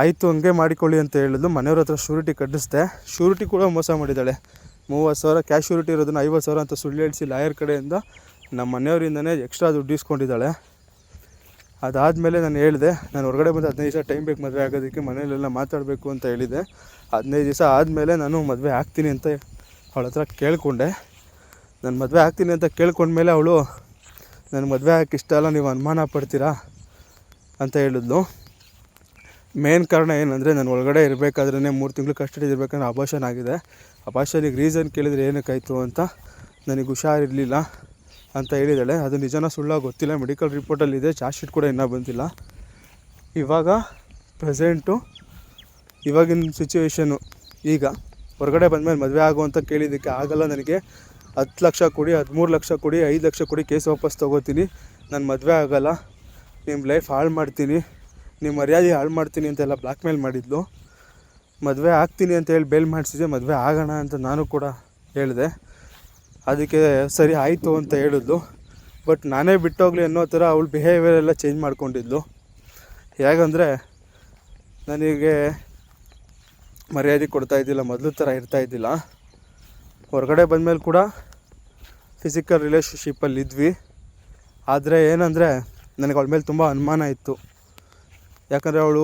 ಆಯಿತು, ಹಂಗೆ ಮಾಡಿಕೊಳ್ಳಿ ಅಂತ ಹೇಳಿದ್ಲು. ಮನೆಯವ್ರ ಹತ್ರ ಶೂರಿಟಿ ಕಟ್ಟಿಸ್ದೆ. ಶೂರಿಟಿ ಕೂಡ ಮೋಸ ಮಾಡಿದ್ದಾಳೆ. ಮೂವತ್ತು ಸಾವಿರ ಕ್ಯಾಶ್ ಶೂರಿಟಿ ಇರೋದನ್ನ ಐವತ್ತು ಸಾವಿರ ಅಂತ ಸುಳ್ಳು ಹೇಳಿಸಿ ಲಾಯರ್ ಕಡೆಯಿಂದ ನಮ್ಮ ಮನೆಯವರಿಂದನೇ ಎಕ್ಸ್ಟ್ರಾ ದುಡ್ಡು ಇಸ್ಕೊಂಡಿದ್ದಾಳೆ. ಅದಾದಮೇಲೆ ನಾನು ಹೇಳಿದೆ, ನಾನು ಹೊರಗಡೆ ಬಂದು ಹದಿನೈದು ದಿವಸ ಟೈಮ್ ಬೇಕು ಮದುವೆ ಆಗೋದಕ್ಕೆ ಮನೇಲೆಲ್ಲ ಮಾತಾಡಬೇಕು ಅಂತ ಹೇಳಿದೆ ಹದಿನೈದು ದಿವಸ ಆದಮೇಲೆ ನಾನು ಮದುವೆ ಆಗ್ತೀನಿ ಅಂತ ಅವಳ ಹತ್ರ ಕೇಳಿಕೊಂಡೆ. ನಾನು ಮದುವೆ ಆಗ್ತೀನಿ ಅಂತ ಕೇಳ್ಕೊಂಡ್ಮೇಲೆ ಅವಳು ನನ್ನ ಮದುವೆ ಆಗಕ್ಕೆ ಇಷ್ಟ ಅಲ್ಲ, ನೀವು ಅನುಮಾನ ಪಡ್ತೀರಾ? ಅಂತ ಹೇಳಿದ್ಲು. ಮೇನ್ ಕಾರಣ ಏನಂದರೆ ನಾನು ಒಳಗಡೆ ಇರಬೇಕಾದ್ರೇ ಮೂರು ತಿಂಗಳು ಕಸ್ಟಡಿ ಇರಬೇಕಂದ್ರೆ ಅಬಾಷನ್ ಆಗಿದೆ. ಅಬಾಷನಿಗೆ ರೀಸನ್ ಕೇಳಿದರೆ ಏನಕ್ಕಾಯಿತು ಅಂತ ನನಗೆ ಹುಷಾರಿರಲಿಲ್ಲ ಅಂತ ಹೇಳಿದಾಳೆ. ಅದು ನಿಜನ ಸುಳ್ಳ ಗೊತ್ತಿಲ್ಲ. ಮೆಡಿಕಲ್ ರಿಪೋರ್ಟಲ್ಲಿ ಇದೆ. ಚಾರ್ಜ್ ಶೀಟ್ ಕೂಡ ಇನ್ನೂ ಬಂದಿಲ್ಲ. ಇವಾಗ ಪ್ರೆಸೆಂಟು ಇವಾಗಿನ ಸಿಚುವೇಶನು ಈಗ ಹೊರಗಡೆ ಬಂದಮೇಲೆ ಮದುವೆ ಆಗು ಅಂತ ಕೇಳಿದ್ದಕ್ಕೆ ಆಗಲ್ಲ ನನಗೆ. ಹತ್ತು ಲಕ್ಷ ಕೊಡಿ, ಹದಿಮೂರು ಲಕ್ಷ ಕೊಡಿ, ಐದು ಲಕ್ಷ ಕೊಡಿ ಕೇಸ್ ವಾಪಸ್ ತೊಗೋತೀನಿ. ನಾನು ಮದುವೆ ಆಗಲ್ಲ. ನಿಮ್ಮ ಲೈಫ್ ಹಾಳು ಮಾಡ್ತೀನಿ. ನಿಮ್ಮ ಮರ್ಯಾದೆ ಹಾಳು ಮಾಡ್ತೀನಿ ಅಂತೆಲ್ಲ ಬ್ಲ್ಯಾಕ್ ಮೇಲ್ ಮಾಡಿದ್ಲು. ಮದುವೆ ಆಗ್ತೀನಿ ಅಂತ ಹೇಳಿ ಬೇಲ್ ಮಾಡಿಸಿದೆ ಮದುವೆ ಆಗೋಣ ಅಂತ ನಾನು ಕೂಡ ಹೇಳಿದೆ. ಅದಕ್ಕೆ ಸರಿ ಆಯಿತು ಅಂತ ಹೇಳಿದ್ಲು. ಬಟ್ ನಾನೇ ಬಿಟ್ಟೋಗ್ಲಿ ಅನ್ನೋ ಥರ ಅವಳು ಬಿಹೇವಿಯರ್ ಎಲ್ಲ ಚೇಂಜ್ ಮಾಡ್ಕೊಂಡಿದ್ಲು. ಹೇಗಂದರೆ ನನಗೆ ಮರ್ಯಾದೆ ಕೊಡ್ತಾ ಇದ್ದಿಲ್ಲ, ಮೊದಲು ಥರ ಇರ್ತಾ ಇದ್ದಿಲ್ಲ. ಹೊರಗಡೆ ಬಂದಮೇಲೆ ಕೂಡ ಫಿಸಿಕಲ್ ರಿಲೇಷನ್ಶಿಪ್ಪಲ್ಲಿ ಇದ್ವಿ ಆದರೆ ಏನಂದರೆ ನನಗೆ ಅವಳ ಮೇಲೆ ತುಂಬ ಅನುಮಾನ ಇತ್ತು. ಯಾಕಂದರೆ ಅವಳು